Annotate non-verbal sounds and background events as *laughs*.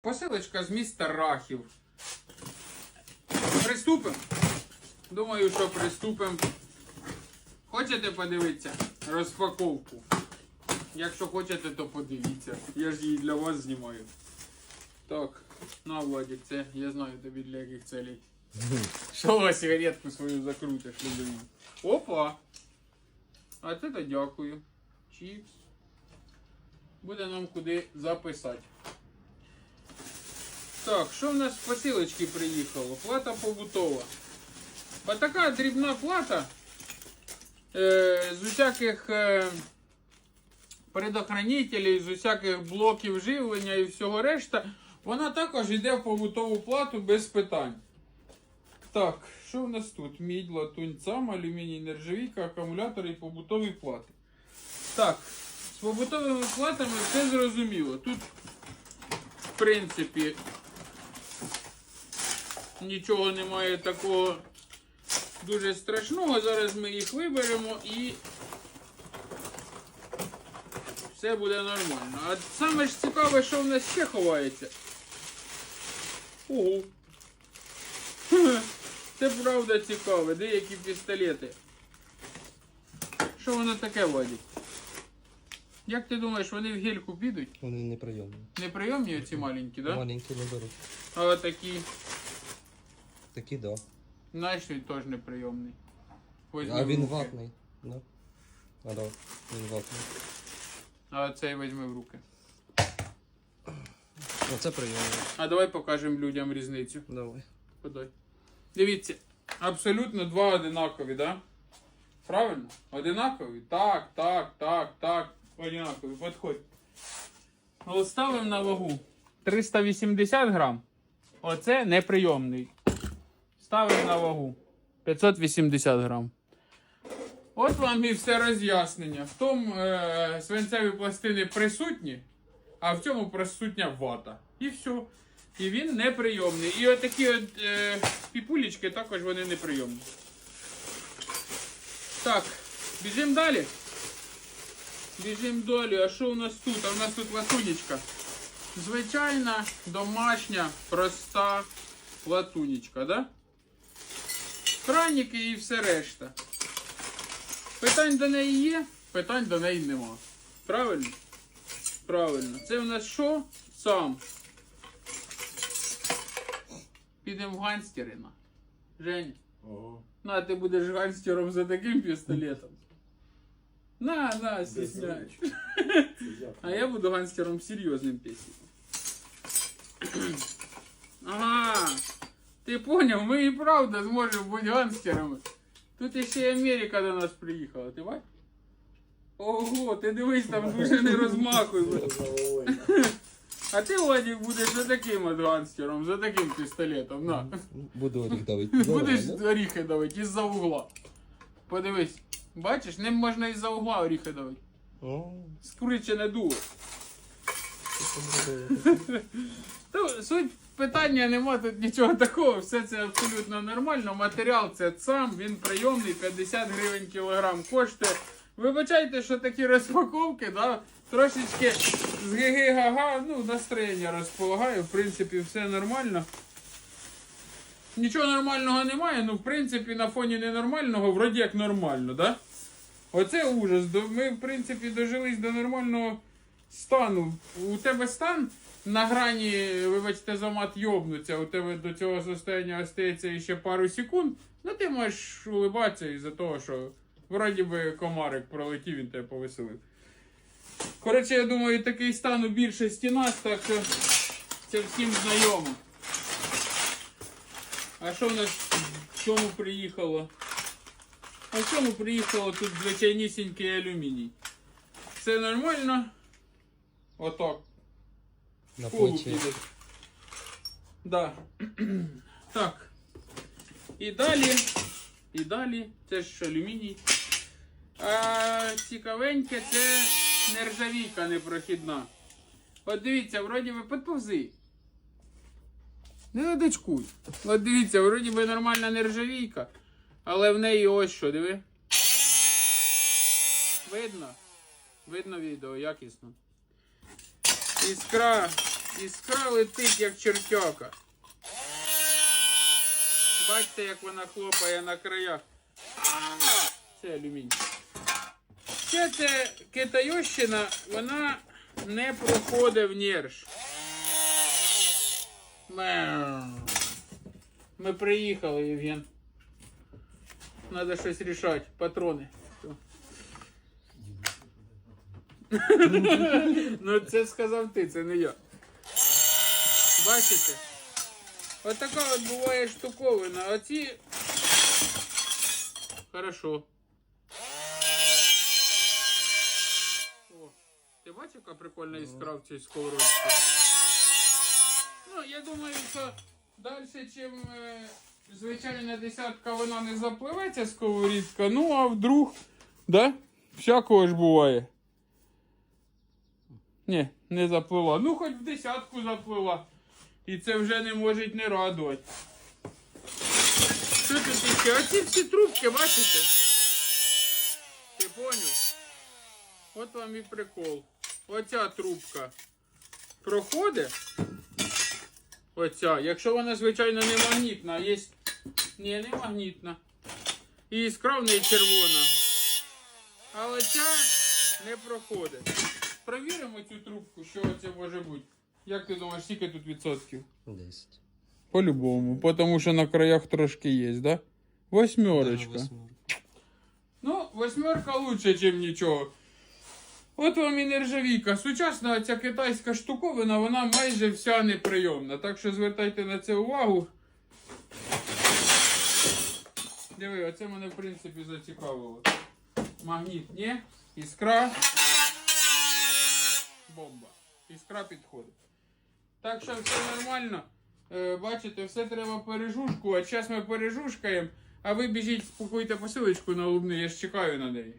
Посилочка з міста Рахів. Приступимо? Думаю, що приступимо. Хочете подивитися розпаковку? Якщо хочете, то подивіться. Я ж її для вас знімаю. Так, на Владик, це я знаю тобі для яких целей. Що сигаретку свою закрутиш, любиму. Опа! А це то дякую. Чіпс. Буде нам куди записати. Так, що в нас з посилочки приїхало? Плата побутова. Отака дрібна плата е, з усяких е, предохранителей, з усяких блоків живлення і всього решта. Вона також йде в побутову плату без питань. Так, що в нас тут? Мідь, латунь, цам, алюміній, нержавійка, акумулятори і побутові плати. Так, з побутовими платами все зрозуміло. Тут, в принципі, нічого немає такого дуже страшного. Зараз ми їх виберемо і все буде нормально. А саме ж цікаве, що в нас ще ховається. Ого. *laughs* Це правда цікаве. Деякі пістолети. Що воно таке водить? Як ти думаєш, вони в гельку підуть? Вони неприйомні. Неприйомні оці маленькі, да? Маленькі не беруть. А отакі, Такі да. знаєш, він теж неприйомний. Возьми А в він руки. ватний. Да. А да, він ватний. А цей візьми в руки. Оце прийомний. А давай покажемо людям різницю. Давай. Подай. Дивіться, абсолютно два одинакові, да? Правильно? Одинакові? Так, так, так, так. Одинакові. Підходь. От ставимо на вагу 380 грам. Оце неприйомний. Ставимо на вагу 580 грам. От вам і все роз'яснення. В тому е, свинцеві пластини присутні, а в цьому присутня вата. І все. І він неприйомний. І отакі от е, піпулечки також вони неприйомні. Так, біжимо далі. Біжимо далі. А що у нас тут? А у нас тут латунечка. Звичайна, домашня, проста латунечка, да? Краніки і все решта. Питань до неї є, питань до неї нема. Правильно? Правильно. Це у нас що? Сам. Підемо в ганстерина. Жень, Ого. на ти будеш ганстером за таким пістолетом. На, на, стісняєш. *laughs* А я буду ганстером серйозним пісім. *clears throat* Ага. Ти поняв, ми і правда зможемо бути ганстерами. Тут іще й Америка до нас приїхала, ти бачиш? Ого, ти дивись, там дуже не розмахуй. *laughs* А ти, Владик, будеш за таким от ганстером, за таким пістолетом, на. Буду оріх давити. *laughs* Будеш оріхи давити із-за угла. Подивись. Бачиш, ним можна із-за угла оріхи давити. Скручене дуло. *laughs* суть питання нема тут нічого такого, все це абсолютно нормально. Матеріал це сам, він прийомний, 50 гривень кілограм коштує. Вибачайте, що такі розпаковки, да, трошечки з ГГ-га-га, ну, настроєння розполагаю, в принципі, все нормально. Нічого нормального немає, ну в принципі на фоні ненормального вроді як нормально, да? Оце ужас. Ми, в принципі, дожились до нормального стану. У тебе стан на грані, вибачте, за мат йобнуться, у тебе до цього состояння остається ще пару секунд, ну ти можеш улибатися із-за того, що вроді би комарик пролетів, він тебе повеселив. Коротше, я думаю, такий стан у більшості нас, так що це всім знайомо. А що в нас в чому приїхало? А чому приїхало тут звичайнісінький алюміній? Все нормально? Отак. На плечі. Да. *clears throat* так. І далі. І далі. Це ж алюміній. А, цікавеньке, це нержавійка непрохідна. От дивіться, вроді би підповзи. Не дочкуй. От дивіться, вроді би нормальна нержавійка, але в неї ось що, диви. Видно? Видно відео, якісно. Іскра Іскра летить, як чертяка. Бачите, як вона хлопає на краях. Це алюміній. Ще це китайощина, вона не проходить в нерж. Ми приїхали, Євген. Надо щось рішати. Патрони. *laughs* Ну це сказав ти, це не я. Бачите? Отака от буває штуковина. А ці. Хорошо. О, ти бачиш, яка прикольна іскра в цій сковородці? Ну, я думаю, що далі, чим е, звичайна десятка, вона не запливеться сковорідка. Ну, а вдруг, да? Всякого ж буває. Ні, не заплила. Ну, хоч в десятку заплила. І це вже не може не радувати. Що тут іще? Оці всі трубки, бачите? Ти поняв? От вам і прикол. Оця трубка проходить. Оця. Якщо вона, звичайно, не магнітна, а є. Ні, не магнітна. І іскра в червона. А оця не проходить. Провіримо цю трубку, що це може бути. Як ти думаєш, скільки тут відсотків? Десять. По-любому, тому що на краях трошки є, да? Восьмерочка. Ну, восьмерка лучше, ніж нічого. От вам і нержавійка. Сучасна ця китайська штуковина, вона майже вся неприйомна. Так що звертайте на це увагу. Диви, оце мене в принципі зацікавило. Магніт, ні? Іскра. Бомба. Іскра підходить. Так що все нормально. Е, бачите, все треба пережушку, а зараз ми пережушкаємо, а ви біжіть, спокойте посилочку на лубни, я ж чекаю на неї.